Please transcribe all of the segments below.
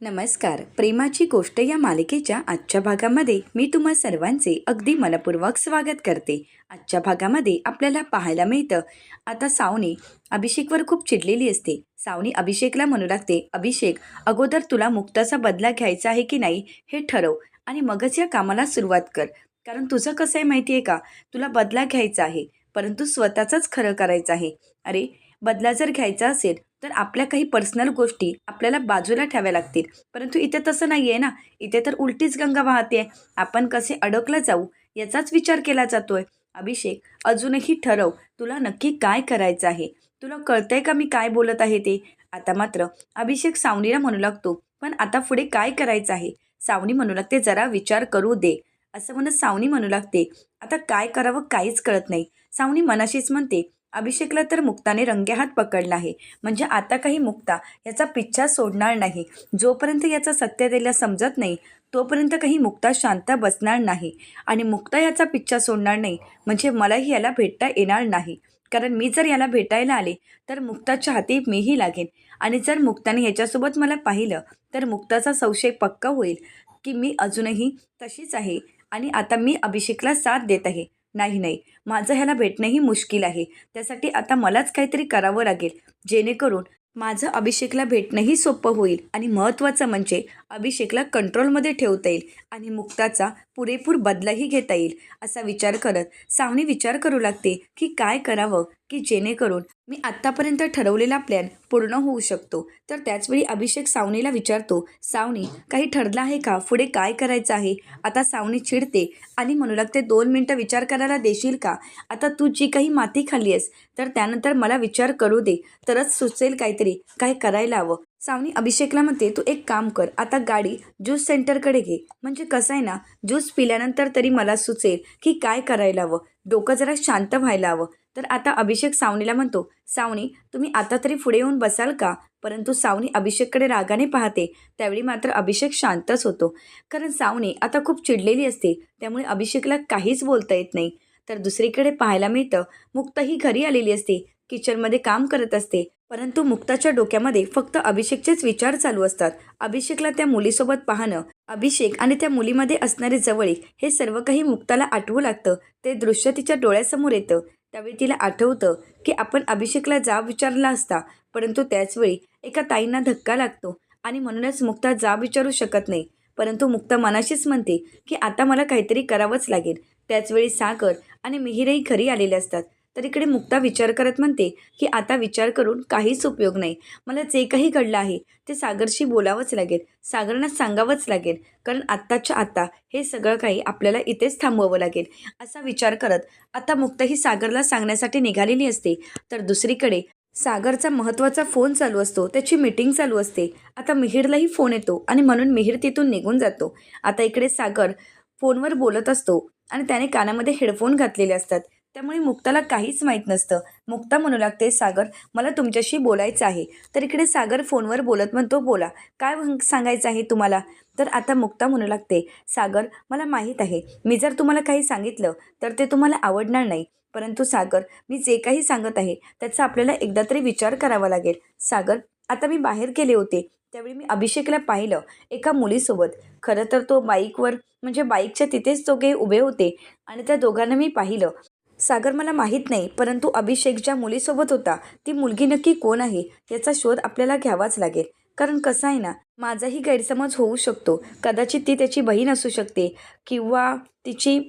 नमस्कार. प्रेमाची गोष्ट या मालिकेच्या आजच्या भागामध्ये मी तुम्हा सर्वांचे अगदी मनपूर्वक स्वागत करते. आजच्या भागामध्ये आपल्याला पाहायला मिळतं आता सावनी अभिषेकवर खूप चिडलेली असते. सावनी अभिषेकला म्हणू लागते अभिषेक अगोदर तुला मुक्ताचा बदला घ्यायचा आहे की नाही हे ठरव आणि मगच या कामाला सुरुवात कर. कारण तुझं कसं आहे माहिती आहे का? तुला बदला घ्यायचा आहे परंतु स्वतःचाच खरं करायचं आहे. अरे बदला जर घ्यायचा असेल तर आपल्या काही पर्सनल गोष्टी आपल्याला बाजूला ठेवाव्या लागतील. परंतु इथे तसं नाही आहे ना. इथे तर उलटीच गंगा वाहते आपण कसे अडकलं जाऊ याचाच विचार केला जातोय. अभिषेक अजूनही ठरव तुला नक्की काय करायचं आहे? तुला कळतंय का मी काय बोलत आहे ते? आता मात्र अभिषेक सावनीला म्हणू लागतो पण आता पुढे काय करायचं आहे? सावनी म्हणू लागते जरा विचार करू दे. असं म्हणत सावनी म्हणू लागते आता काय करावं काहीच कळत नाही. सावनी मनाशीच म्हणते अभिषेकला तर मुक्ताने रंगेहात पकडला आहे. म्हणजे आता काही मुक्ता याचा पिच्छा सोडणार नाही. जोपर्यंत याचा सत्य त्याला समजत नाही तोपर्यंत काही मुक्ता शांत बसणार नाही. आणि मुक्ता याचा पिच्छा सोडणार नाही म्हणजे मलाही याला भेटता येणार नाही. कारण मी जर याला भेटायला आले तर मुक्ताच्या हाती मीही लागेन. आणि जर मुक्ताने ह्याच्यासोबत मला पाहिलं तर मुक्ताचा संशय पक्का होईल की मी अजूनही तशीच आहे. आणि आता मी अभिषेकला साथ देत आहे. नाही नाही. माझं ह्याला भेटणंही मुश्किल आहे. त्यासाठी आता मलाच काहीतरी करावं लागेल. जेणेकरून माझं अभिषेकला भेटणंही सोपं होईल. आणि महत्त्वाचं म्हणजे अभिषेकला कंट्रोलमध्ये ठेवता येईल आणि मुक्ताचा पुरेपूर बदलाही घेता येईल असा विचार करत सावनी विचार करू लागते की काय करावं की जेणेकरून मी आत्तापर्यंत ठरवलेला प्लॅन पूर्ण होऊ शकतो. तर त्याचवेळी अभिषेक सावनीला विचारतो सावनी काही ठरलं आहे का? पुढे काय करायचं आहे? आता सावनी चिडते आणि म्हणू लागते दोन मिनटं विचार करायला देशील का? आता तू जी काही माती खाल्ली आहेस तर त्यानंतर मला विचार करू दे. तरच सुचेल काहीतरी. काय करायला हवं? सावनी अभिषेकला म्हणते तू एक काम कर आता गाडी ज्यूस सेंटरकडे घे. म्हणजे कसं आहे ना ज्यूस पिल्यानंतर तरी मला सुचेल की काय करायला हवं. डोकं जरा शांत व्हायला हवं. तर आता अभिषेक सावनीला म्हणतो सावनी तुम्ही आता तरी पुढे येऊन बसाल का? परंतु सावनी अभिषेककडे रागाने पाहते. त्यावेळी मात्र अभिषेक शांतच होतो. कारण सावनी आता खूप चिडलेली असते. त्यामुळे अभिषेकला काहीच बोलता येत नाही. तर दुसरीकडे पाहायला मिळतं मुक्त ही घरी आलेली असते. किचनमध्ये काम करत असते. परंतु मुक्ताच्या डोक्यामध्ये फक्त अभिषेकचेच विचार चालू असतात. अभिषेकला त्या मुलीसोबत पाहणं अभिषेक आणि त्या मुलीमध्ये असणारे जवळीक हे सर्व काही मुक्ताला आठवू लागतं. ते दृश्य तिच्या डोळ्यासमोर येतं. त्यावेळी तिला आठवतं की आपण अभिषेकला जाब विचारला असता परंतु त्याचवेळी एका ताईंना धक्का लागतो आणि म्हणूनच मुक्ता जाब विचारू शकत नाही. परंतु मुक्ता मनाशीच म्हणते की आता मला काहीतरी करावंच लागेल. त्याचवेळी सागर आणि मिहिरही घरी आलेले असतात. तर इकडे मुक्ता विचार करत म्हणते की आता विचार करून काहीच उपयोग नाही. मला जे काही घडलं आहे ते सागरशी बोलावंच लागेल. सागरना सांगावंच लागेल. कारण आत्ताच्या आत्ता हे सगळं काही आपल्याला इथेच थांबवावं लागेल. असा विचार करत आता मुक्ता ही सागरला सांगण्यासाठी निघालेली असते. तर दुसरीकडे सागरचा महत्त्वाचा फोन चालू असतो. त्याची मीटिंग चालू असते. आता मिहिरलाही फोन येतो आणि म्हणून मिहिर तिथून निघून जातो. आता इकडे सागर फोनवर बोलत असतो आणि त्याने कानामध्ये हेडफोन घातलेले असतात. त्यामुळे मुक्ताला काहीच माहीत नसतं. मुक्ता म्हणू लागते सागर मला तुमच्याशी बोलायचं आहे. तर इकडे सागर फोनवर बोलत म्हणतो बोला काय म्हण- सांगायचं आहे तुम्हाला? तर आता मुक्ता म्हणू लागते सागर मला माहीत आहे. मी जर तुम्हाला काही सांगितलं तर ते तुम्हाला आवडणार नाही. परंतु सागर मी जे काही सांगत आहे त्याचा आपल्याला एकदा तरी विचार करावा लागेल. सागर आता मी बाहेर गेले होते. त्यावेळी मी अभिषेकला पाहिलं एका मुलीसोबत. खरं तर तो बाईकवर म्हणजे बाईकच्या तिथेच दोघे उभे होते. आणि त्या दोघांना मी पाहिलं. सागर मला माहीत नाही परंतु अभिषेक ज्या मुलीसोबत होता. ती मुलगी नक्की कोण आहे याचा शोध आपल्याला घ्यावाच लागेल. कारण कसं आहे ना माझाही गैरसमज होऊ शकतो. कदाचित ती त्याची बहीण असू शकते किंवा तिची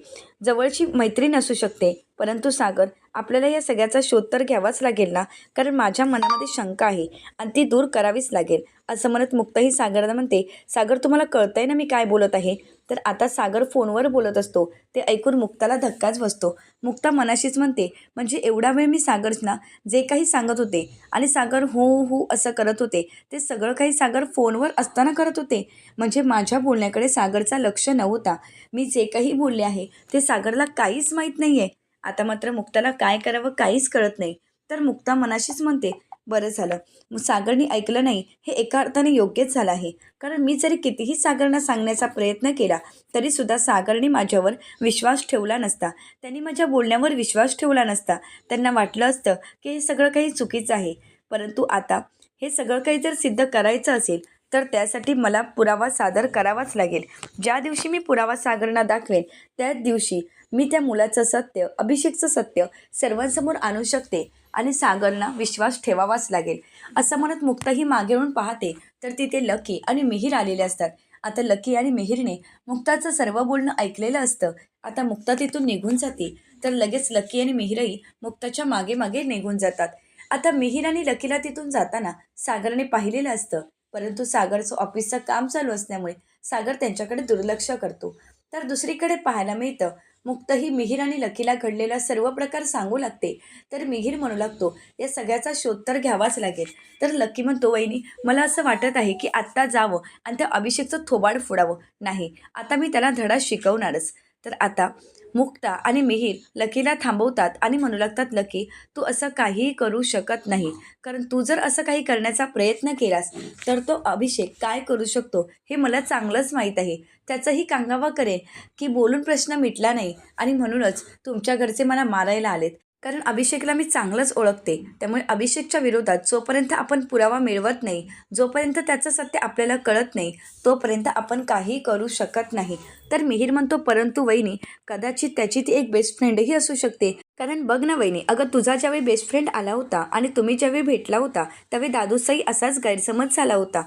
जवळची मैत्रीण असू शकते. परंतु सागर आपल्याला या सगळ्याचा शोध तर घ्यावाच लागेल ना? कारण माझ्या मनामध्ये शंका आहे आणि ती दूर करावीच लागेल. असं म्हणत मुक्ताही सागरला म्हणते सागर तुम्हाला कळतंय ना मी काय बोलत आहे? तर आता सागर फोनवर बोलत असतो. ते ऐकून मुक्ताला धक्काच बसतो. मुक्ता मनाशीच म्हणते म्हणजे एवढा वेळ मी सागरना जे काही सांगत होते आणि सागर हो हो असं करत होते ते सगळं काही सागर फोनवर असताना करत होते? म्हणजे माझ्या बोलण्याकडे सागरचा लक्ष नव्हता. मी जे काही बोलले आहे ते सागरला काहीच माहीत नाही आहे आता मात्र मुक्ताला काय करावं काहीच कळत नाही. तर मुक्ता मनाशीच म्हणते बरं झालं. मग सागरनी ऐकलं नाही हे एका अर्थाने योग्यच झालं आहे. कारण मी जरी कितीही सागरना सांगण्याचा प्रयत्न केला तरीसुद्धा सागरने माझ्यावर विश्वास ठेवला नसता. त्यांनी माझ्या बोलण्यावर विश्वास ठेवला नसता. त्यांना वाटलं असतं की हे सगळं काही चुकीचं आहे. परंतु आता हे सगळं काही जर सिद्ध करायचं असेल तर त्यासाठी मला पुरावा सादर करावाच लागेल. ज्या दिवशी मी पुरावा सागरना दाखवेन त्याच दिवशी मी त्या मुलाचं सत्य अभिषेकचं सत्य सर्वांसमोर आणू शकते आणि सागरना विश्वास ठेवावाच लागेल. असं म्हणत मुक्ताही मागे येऊन पाहते. तर तिथे लकी आणि मिहीर आलेले असतात. आता लकी आणि मिहीरने मुक्ताचं सर्व बोलणं ऐकलेलं असतं. आता मुक्ता तिथून निघून जाते. तर लगेच लकी आणि मिहीरही मुक्ताच्या मागे मागे निघून जातात. आता मिहीर आणि लकीला तिथून जाताना सागरने पाहिलेलं असतं. परंतु सागरचं ऑफिसचं काम चालू असल्यामुळे सागर त्यांच्याकडे दुर्लक्ष करतो. तर दुसरीकडे पाहायला मिळतं मुक्त ही मिहीर आणि लकीला घडलेला सर्व प्रकार सांगू लागते. तर मिहीर म्हणू लागतो या सगळ्याचा शोध तर घ्यावाच लागेल. तर लकी म्हणतो वहिनी मला असं वाटत आहे की आत्ता जावं आणि त्या अभिषेकचं थोबाड फोडावं. नाही आता मी त्याला धडा शिकवणारच. तर आता मुक्ता आणि मिहीर लकीला थांबवतात आणि म्हणू लागतात लकी तू असं काहीही करू शकत नाही. कारण तू जर असं काही करण्याचा प्रयत्न केलास तर तो अभिषेक काय करू शकतो हे मला चांगलंच माहीत आहे. त्याचाही कांगावा करेन की बोलून प्रश्न मिटला नाही आणि म्हणूनच तुमच्या घरचे मला मारायला आलेत. कारण अभिषेकला मी चांगलंच ओळखते. त्यामुळे अभिषेकच्या विरोधात जोपर्यंत आपण पुरावा मिळवत नाही जोपर्यंत त्याचं सत्य आपल्याला कळत नाही तोपर्यंत आपण काही करू शकत नाही. तर मिहीर म्हणतो परंतु वहिनी कदाचित त्याची ती एक बेस्ट फ्रेंडही असू शकते. कारण बघ ना वहिनी अगं तुझा ज्यावेळी बेस्ट फ्रेंड आला होता आणि तुम्ही ज्यावेळी भेटला होता त्यावेळी दादूचाही असाच गैरसमज झाला होता.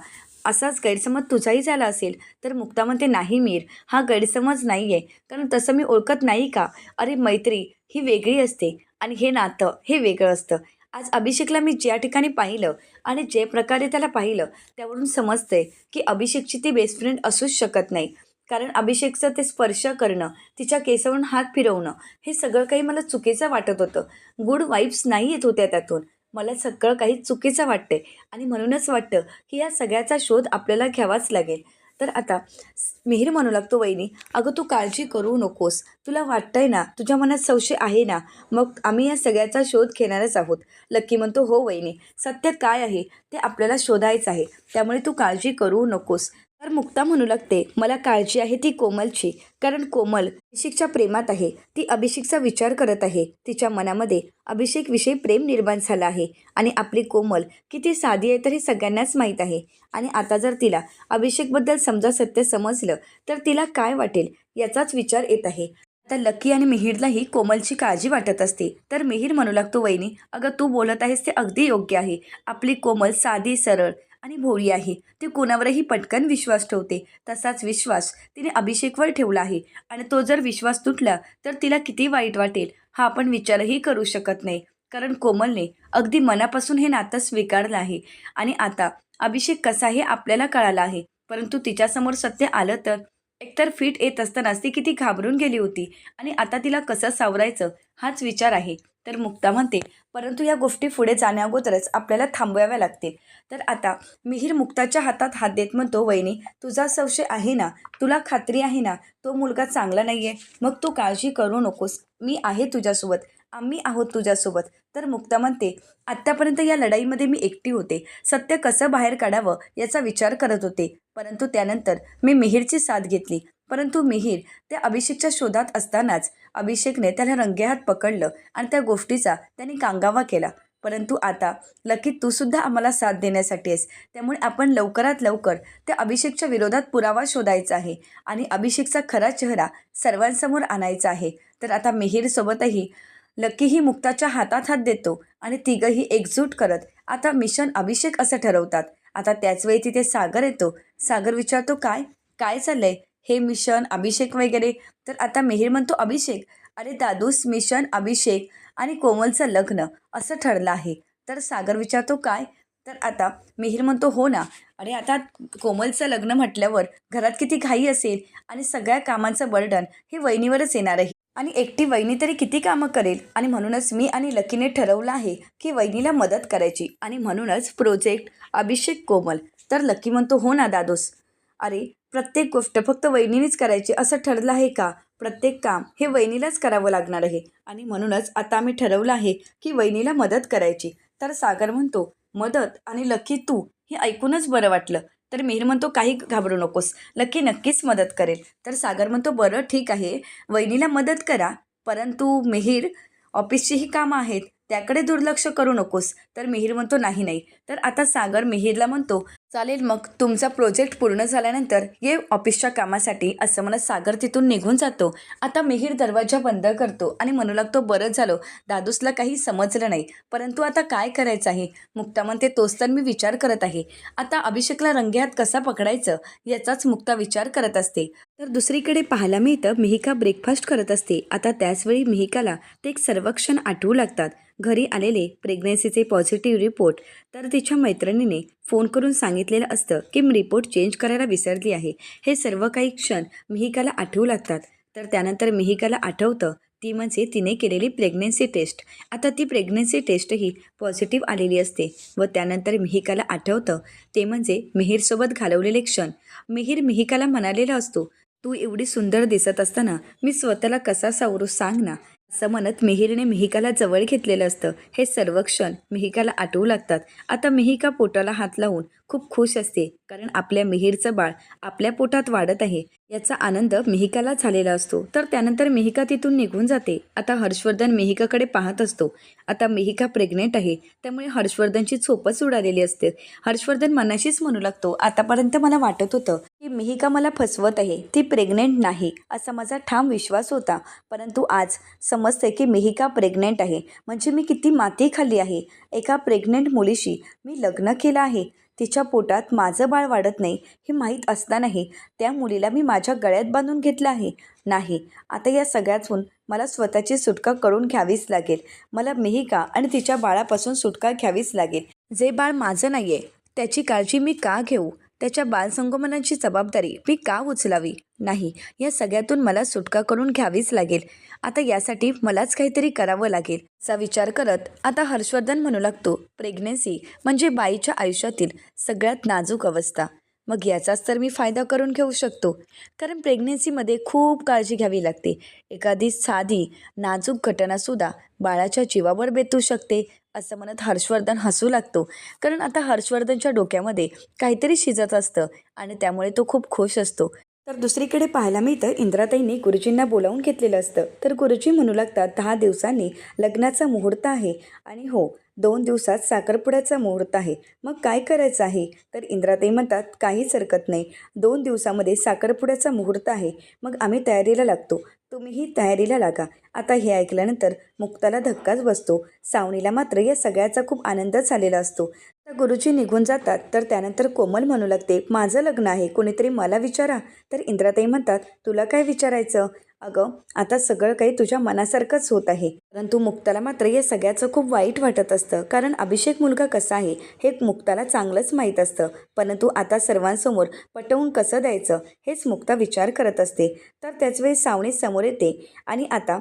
असाच गैरसमज तुझाही झाला असेल. तर मुक्ता म्हणते नाही मीर हा गैरसमज नाही आहे कारण तसं मी ओळखत नाही का? अरे मैत्री ही वेगळी असते. आणि हे नातं हे वेगळं असतं. आज अभिषेकला मी ज्या ठिकाणी पाहिलं आणि जे प्रकारे त्याला पाहिलं त्यावरून समजते की अभिषेकची ती बेस्ट फ्रेंड असूच शकत नाही. कारण अभिषेकचं ते स्पर्श करणं तिच्या केसावरून हात फिरवणं हे सगळं काही मला चुकीचं वाटत होतं. गुड वाईब्स नाही येत होत्या त्यातून. मला सगळं काही चुकीचं वाटते आणि म्हणूनच वाटतं की या सगळ्याचा शोध आपल्याला घ्यावाच लागेल. तर आता मिहीर म्हणू लागतो वहिनी अगं तू काळजी करू नकोस. तुला वाटतंय ना तुझ्या मनात संशय आहे ना मग आम्ही या सगळ्याचा शोध घेणारच आहोत. लक्की म्हणतो हो वहिनी सत्य काय आहे? ते आपल्याला शोधायचं आहे. त्यामुळे तू काळजी करू नकोस. तर मुक्ता म्हणू लागते मला काळजी आहे ती कोमलची कारण कोमल अभिषेकच्या प्रेमात आहे. ती अभिषेकचा विचार करत आहे. तिच्या मनामध्ये अभिषेकविषयी प्रेम निर्माण झालं आहे. आणि आपली कोमल किती साधी आहे तर हे सगळ्यांनाच माहीत आहे. आणि आता जर तिला अभिषेकबद्दल समजा सत्य समजलं तर तिला काय वाटेल याचाच विचार येत आहे. आता लकी आणि मिहीरलाही कोमलची काळजी वाटत असते. तर मिहीर म्हणू लागतो वहिनी अगं तू बोलत आहेस ते अगदी योग्य आहे. आपली कोमल साधी सरळ आणि भोळी आहे. ती कोणावरही पटकन विश्वास ठेवते. तसाच विश्वास तिने अभिषेकवर ठेवला आहे. आणि तो जर विश्वास तुटला तर तिला किती वाईट वाटेल हा आपण विचारही करू शकत नाही. कारण कोमलने अगदी मनापासून हे नातं स्वीकारलं आहे. आणि आता अभिषेक कसा हे आपल्याला कळाला आहे. परंतु तिच्यासमोर सत्य आलं तर? एकतर फिट येत असतानाच ती किती घाबरून गेली होती. आणि आता तिला कसं सावरायचं? हाच विचार आहे. तर मुक्ता म्हणते परंतु या गोष्टी पुढे जाण्याअगोदरच आपल्याला थांबवाव्या लागतील. तर आता मिहीर मुक्ताच्या हातात हात देत म्हणतो वहिनी तुझा संशय आहे ना? तुला खात्री आहे ना? तो मुलगा चांगला नाही आहे मग तू काळजी करू नकोस. मी आहे तुझ्यासोबत. आम्ही आहोत तुझ्यासोबत. तर मुक्ता म्हणते आत्तापर्यंत या लढाईमध्ये मी एकटी होते. सत्य कसं बाहेर काढावं याचा विचार करत होते. परंतु त्यानंतर मी मिहीरची साथ घेतली. परंतु मिहीर त्या अभिषेकच्या शोधात असतानाच अभिषेकने त्याला रंगेहात पकडलं आणि त्या गोष्टीचा त्यांनी कांगावा केला. परंतु आता लकी तू सुद्धा आम्हाला साथ देण्यासाठी आहेस. त्यामुळे आपण लवकरात लवकर त्या अभिषेकच्या विरोधात पुरावा शोधायचा आहे आणि अभिषेकचा खरा चेहरा सर्वांसमोर आणायचा आहे. तर आता मिहीरसोबतही लकीही मुक्ताच्या हातात हात देतो आणि तिघंही एकजूट करत आता मिशन अभिषेक असं ठरवतात. आता त्याचवेळी तिथे सागर येतो. सागर विचारतो काय? काय चाललंय? हे मिशन अभिषेक वगैरे. तर आता मिहिर म्हणतो अभिषेक. अरे दादूस मिशन अभिषेक आणि कोमलचं लग्न असं ठरलं आहे. तर सागर विचारतो काय? तर आता मिहीर म्हणतो हो ना. अरे आता कोमलचं लग्न म्हटल्यावर घरात किती घाई असेल आणि सगळ्या कामांचं बर्डन हे वहिनीवरच येणार आहे. आणि एकटी वहिनी तरी किती कामं करेल? आणि म्हणूनच मी आणि लकीने ठरवलं आहे की वहिनीला मदत करायची. आणि म्हणूनच प्रोजेक्ट अभिषेक कोमल. तर लकी म्हणतो हो ना दादोस. अरे प्रत्येक गोष्ट फक्त वहिनीनेच करायची असं ठरलं आहे का? प्रत्येक काम हे वहिनीलाच करावं लागणार आहे. आणि म्हणूनच आता आम्ही ठरवलं आहे की वहिनीला मदत करायची. तर सागर म्हणतो मदत आणि लकी तू हे ऐकूनच बरं वाटलं. तर मिहीर म्हणतो काही घाबरू नकोस. लकी नक्कीच मदत करेल. तर सागर म्हणतो बरं ठीक आहे. वहिनीला मदत करा. परंतु मिहीर ऑफिसचीही कामं आहेत. त्याकडे दुर्लक्ष करू नकोस. तर मिहीर म्हणतो नाही नाही. तर आता सागर मिहीरला म्हणतो चालेल मग तुमचा प्रोजेक्ट पूर्ण झाल्यानंतर ये ऑफिसच्या कामासाठी असं म्हणत सागर तिथून निघून जातो. आता मिहीर दरवाजा बंद करतो आणि म्हणू लागतो बरं झालो. दादूसला काही समजलं नाही. परंतु आता काय करायचं आहे? मुक्ता म्हणते तोच तर मी विचार करत आहे. आता अभिषेकला रंगेहात कसा पकडायचं? याचाच मुक्ता विचार करत असते. तर दुसरीकडे पाहायला मिळतं मिहिका ब्रेकफास्ट करत असते. आता त्याचवेळी मिहिकाला ते एक सर्वक्षण आठवू लागतात. घरी आलेले प्रेग्नन्सीचे पॉझिटिव्ह रिपोर्ट तर तिच्या मैत्रिणीने फोन करून सांगितलेलं असतं की मी रिपोर्ट चेंज करायला विसरली आहे. हे सर्व काही क्षण मिहिकाला आठवू लागतात. तर त्यानंतर मिहिकाला आठवतं ती म्हणजे तिने केलेली प्रेग्नेन्सी टेस्ट आता ती प्रेग्नेन्सी टेस्टही पॉझिटिव्ह आलेली असते व त्यानंतर मिहिकाला आठवतं ते म्हणजे मिहीरसोबत घालवलेले क्षण. मिहीर मिहिकाला म्हणालेला असतो तू एवढी सुंदर दिसत असताना मी स्वतःला कसा सावरू सांग ना? असं म्हणत मिहिरने मिहिकाला जवळ घेतलेलं असतं. हे सर्व क्षण मिहिकाला आठवू लागतात. आता मिहिका पोटाला हात लावून खूप खुश असते. कारण आपल्या मिहीरचं बाळ आपल्या पोटात वाढत आहे. याचा आनंद मिहिकाला झालेला असतो. तर त्यानंतर मिहिका तिथून निघून जाते. आता हर्षवर्धन मिहिकाकडे पाहत असतो. आता मिहिका प्रेग्नेंट आहे. त्यामुळे हर्षवर्धनची झोपच उडालेली असते. हर्षवर्धन मनाशीच म्हणू लागतो आतापर्यंत मला वाटत होतं की मिहिका मला फसवत आहे. ती प्रेग्नेंट नाही. असा माझा ठाम विश्वास होता. परंतु आज समजते की मिहिका प्रेग्नेंट आहे. म्हणजे मी किती माती खाल्ली आहे. एका प्रेग्नेंट मुलीशी मी लग्न केलं आहे. तिच्या पोटात माझं बाळ वाढत नाही हे माहीत असतानाही त्या मुलीला मी माझ्या गळ्यात बांधून घेतलं आहे. नाही आता या सगळ्यातून मला स्वतःची सुटका करून घ्यावीच लागेल. मला मिहिका आणि तिच्या बाळापासून सुटका घ्यावीच लागेल. जे बाळ माझं नाही आहे त्याची काळजी मी का घेऊ? त्याच्या बालसंगोपनाची जबाबदारी मी का उचलावी? नाही या सगळ्यातून मला सुटका करून घ्यावीच लागेल. आता यासाठी मलाच काहीतरी करावं लागेल. असा विचार करत आता हर्षवर्धन म्हणू लागतो प्रेग्नेन्सी म्हणजे बाईच्या आयुष्यातील सगळ्यात नाजूक अवस्था. मग याचाच तर मी फायदा करून घेऊ शकतो. कारण प्रेग्नेन्सीमध्ये खूप काळजी घ्यावी लागते. एखादी साधी नाजूक घटनासुद्धा बाळाच्या जीवावर बेतू शकते असं म्हणत हर्षवर्धन हसू लागतो. कारण आता हर्षवर्धनच्या डोक्यामध्ये काहीतरी शिजत असतं आणि त्यामुळे तो खूप खुश असतो. तर दुसरीकडे पाहायला मिळतं इंद्राताईंनी गुरुजींना बोलावून घेतलेलं असतं. तर गुरुजी म्हणू लागतात दहा दिवसांनी लग्नाचा मुहूर्त आहे. आणि हो दोन दिवसात साखरपुड्याचा मुहूर्त आहे. मग काय करायचं आहे? तर इंद्राताई म्हणतात काहीच हरकत नाही. दोन दिवसामध्ये साखरपुड्याचा मुहूर्त आहे. मग आम्ही तयारीला लागतो. तुम्हीही तयारीला लागा. आता हे ऐकल्यानंतर मुक्ताला धक्काच बसतो. सावणीला मात्र या सगळ्याचा खूप आनंद झालेला असतो. तर गुरुजी निघून जातात. तर त्यानंतर कोमल म्हणू लागते माझं लग्न आहे कोणीतरी मला विचारा. तर इंद्राताई म्हणतात तुला काय विचारायचं? अगं आता सगळं काही तुझ्या मनासारखंच होत आहे. परंतु मुक्ताला मात्र या सगळ्याचं खूप वाईट वाटत असतं. कारण अभिषेक मुलगा कसा आहे हे मुक्ताला चांगलंच माहीत असतं. परंतु आता सर्वांसमोर पटवून कसं द्यायचं हेच मुक्ता विचार करत असते. तर त्याचवेळी सावणी समोर येते. आणि आता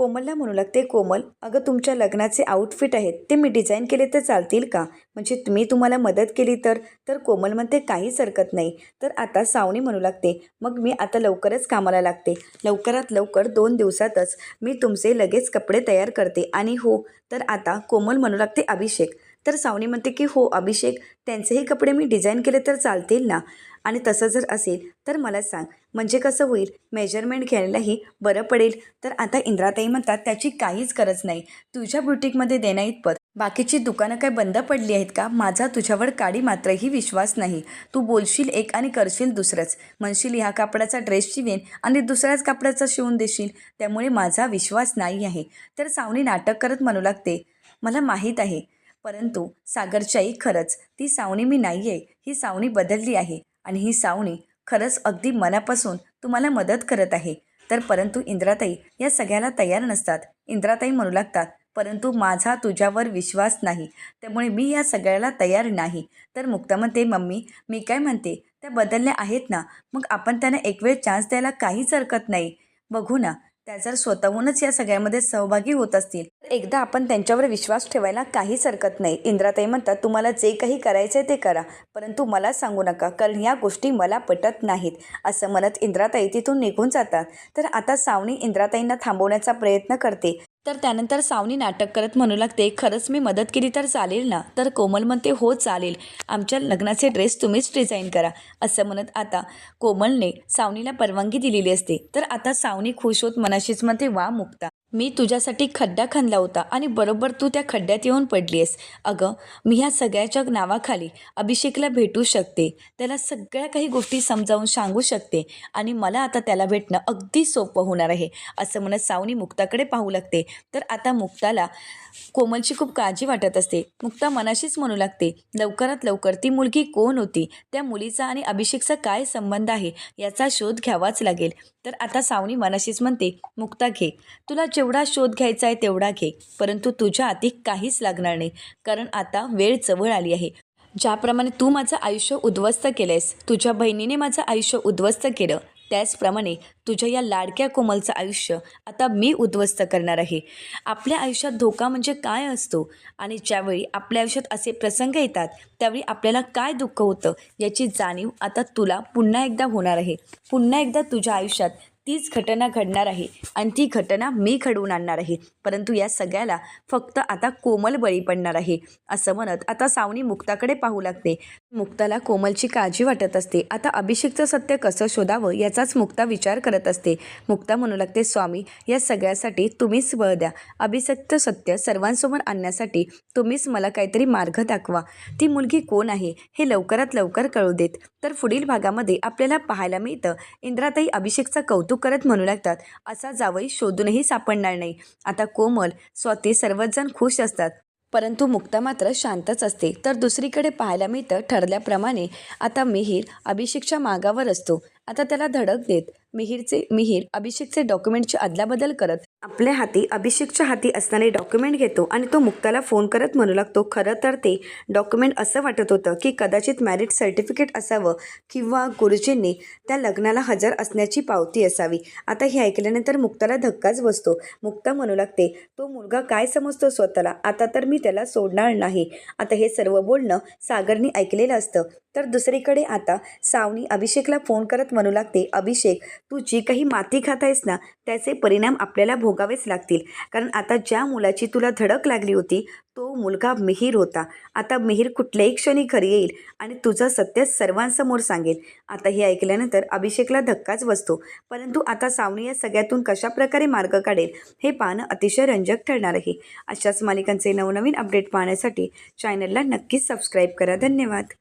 कोमलला म्हणू लागते कोमल अगं तुमच्या लग्नाचे आउटफिट आहेत ते मी डिझाईन केले तर चालतील का? म्हणजे मी तुम्हाला मदत केली तर तर कोमल म्हणते काहीच हरकत नाही. तर आता सावणी म्हणू लागते. मग मी आता लवकरच कामाला लागते. लवकरात लवकर दोन दिवसातच मी तुमचे लगेच कपडे तयार करते. आणि हो तर आता कोमल म्हणू लागते अभिषेक. तर सावणी म्हणते की हो अभिषेक त्यांचेही कपडे मी डिझाईन केले तर चालतील ना? आणि तसं जर असेल तर मला सांग म्हणजे कसं होईल? मेजरमेंट घ्यायलाही बरं पडेल. तर आता इंद्राताई म्हणतात त्याची काहीच गरज नाही. तुझ्या बुटीकमध्ये देण्या इतपत. बाकीची दुकानं काय बंद पडली आहेत का? माझा तुझ्यावर काडी मात्रही विश्वास नाही. तू बोलशील एक आणि करशील दुसरंच. म्हणशील ह्या कापडाचा ड्रेस शिवेन आणि दुसऱ्याच कापडाचा शिवून देशील. त्यामुळे माझा विश्वास नाही आहे. तर सावणी नाटक करत म्हणू लागते. मला माहीत आहे. परंतु सागरच्याही खरंच ती सावणी मी नाही आहे ही सावणी बदलली आहे. आणि ही सावणी खरंच अगदी मनापासून तुम्हाला मदत करत आहे. तर परंतु इंद्राताई या सगळ्याला तयार नसतात. इंद्राताई म्हणू लागतात परंतु माझा तुझ्यावर विश्वास नाही. त्यामुळे मी या सगळ्याला तयार नाही. तर मुक्ता म्हणते मम्मी मी काय म्हणते? त्या बदलल्या आहेत ना. मग आपण त्यांना एक वेळ चान्स द्यायला काहीच हरकत नाही. बघू ना त्या जर स्वतःहूनच या सगळ्यामध्ये सहभागी होत असतील तर एकदा आपण त्यांच्यावर विश्वास ठेवायला काहीच हरकत नाही. इंद्राताई म्हणतात तुम्हाला जे काही करायचं आहे ते करा परंतु मला सांगू नका कारण या गोष्टी मला पटत नाहीत. असं म्हणत इंद्राताई तिथून निघून जातात. तर आता सावणी इंद्राताईंना थांबवण्याचा प्रयत्न करते. तर त्यानंतर सावनी नाटक करत म्हणू लागते खरंच मी मदत केली तर चालेल ना? तर कोमल म्हणते हो चालेल. आमच्या लग्नाचे ड्रेस तुम्हीच डिझाईन करा. असं म्हणत आता कोमलने सावनीला परवानगी दिलेली असते. तर आता सावनी खुश होत मनाशीच म्हणते वा मुक्ता. मी तुझ्यासाठी खड्डा खणला होता आणि बरोबर तू त्या खड्ड्यात येऊन पडलीस अगं मी ह्या सगळ्याच्या नावाखाली अभिषेकला भेटू शकते. त्याला सगळ्या काही गोष्टी समजावून सांगू शकते आणि मला आता त्याला भेटणं अगदी सोपं होणार आहे असं म्हणत सावनी मुक्ताकडे पाहू लागते. तर आता मुक्ताला कोमलची खूप काळजी वाटत असते. मुक्ता मनाशीच म्हणू लागते लवकरात लवकर ती मुलगी कोण होती? त्या मुलीचा आणि अभिषेकचा काय संबंध आहे? याचा शोध घ्यावाच लागेल. तर आता सावनी मनाशीच म्हणते मुक्ता घे. तुला जेवढा शोध घ्यायचा आहे तेवढा घे. परंतु तुझ्या हाती काहीच लागणार नाही. कारण आता वेळ जवळ आली आहे. ज्याप्रमाणे तू माझं आयुष्य उद्ध्वस्त केलंयस तुझ्या बहिणीने माझं आयुष्य उद्ध्वस्त केलं त्याचप्रमाणे तुझ्या या लाडक्या कोमलचं आयुष्य आता मी उद्ध्वस्त करणार आहे. आपल्या आयुष्यात धोका म्हणजे काय असतो? आणि ज्यावेळी आपल्या आयुष्यात असे प्रसंग येतात त्यावेळी आपल्याला काय दुःख होतं याची जाणीव आता तुला पुन्हा एकदा होणार आहे. पुन्हा एकदा तुझ्या आयुष्यात तीच घटना घडणार आहे आणि ती घटना मी घडवून आणणार आहे. परंतु या सगळ्याला फक्त आता कोमल बळी पडणार आहे असं म्हणत आता सावनी मुक्ताकडे पाहू लागते. मुक्ताला कोमलची काळजी वाटत असते. आता अभिषेकचं सत्य कसं शोधावं याचाच मुक्ता विचार करत असते. मुक्ता म्हणू लागते स्वामी या सगळ्यासाठी तुम्हीच बळ द्या. अभिषेकचं सत्य सर्वांसमोर आणण्यासाठी तुम्हीच मला काहीतरी मार्ग दाखवा. ती मुलगी कोण आहे हे लवकरात लवकर कळू देत. तर पुढील भागामध्ये आपल्याला पाहायला मिळतं. इंद्राताई अभिषेकचं कौतुक करत म्हणू लागतात. असा जावई शोधूनही सापडणार नाही. आता कोमल स्वाती सर्वच जण खुश असतात. परंतु मुक्ता मात्र शांतच असते. तर दुसरीकडे पाहायला मिळतं ठरल्याप्रमाणे आता मिहीर अभिषेकच्या मागावर असतो. आता त्याला धडक देत मिहीरचे मिहीर अभिषेकचे डॉक्युमेंटची अदलाबदल करत आपल्या हाती अभिषेकच्या हाती असणारे डॉक्युमेंट घेतो आणि तो मुक्ताला फोन करत म्हणू लागतो खरं तर ते डॉक्युमेंट असं वाटत होतं की कदाचित मॅरिट सर्टिफिकेट असावं किंवा गुरुजींनी त्या लग्नाला हजर असण्याची पावती असावी. आता हे ऐकल्यानंतर मुक्ताला धक्काच बसतो. मुक्ता म्हणू लागते तो मुलगा काय समजतो स्वतःला? आता तर मी त्याला सोडणार नाही. आता हे सर्व बोलणं सागरनी ऐकलेलं असतं. तर दुसरीकडे आता सावनी अभिषेकला फोन करत म्हणू लागते अभिषेक तू जी काही माती खात आहेस ना त्याचे परिणाम आपल्याला भोगावेच लागतील. कारण आता ज्या मुलाची तुला धडक लागली होती तो मुलगा मिहीर होता. आता मिहीर कुठल्याही क्षणी घरी येईल आणि तुझं सत्य सर्वांसमोर सांगेल. आता हे ऐकल्यानंतर अभिषेकला धक्काच बसतो. परंतु आता सावनी या सगळ्यातून कशाप्रकारे मार्ग काढेल हे पाहणं अतिशय रंजक ठरणार आहे अशाच मालिकांचे नवनवीन अपडेट पाहण्यासाठी चॅनलला नक्कीच सबस्क्राईब करा. धन्यवाद.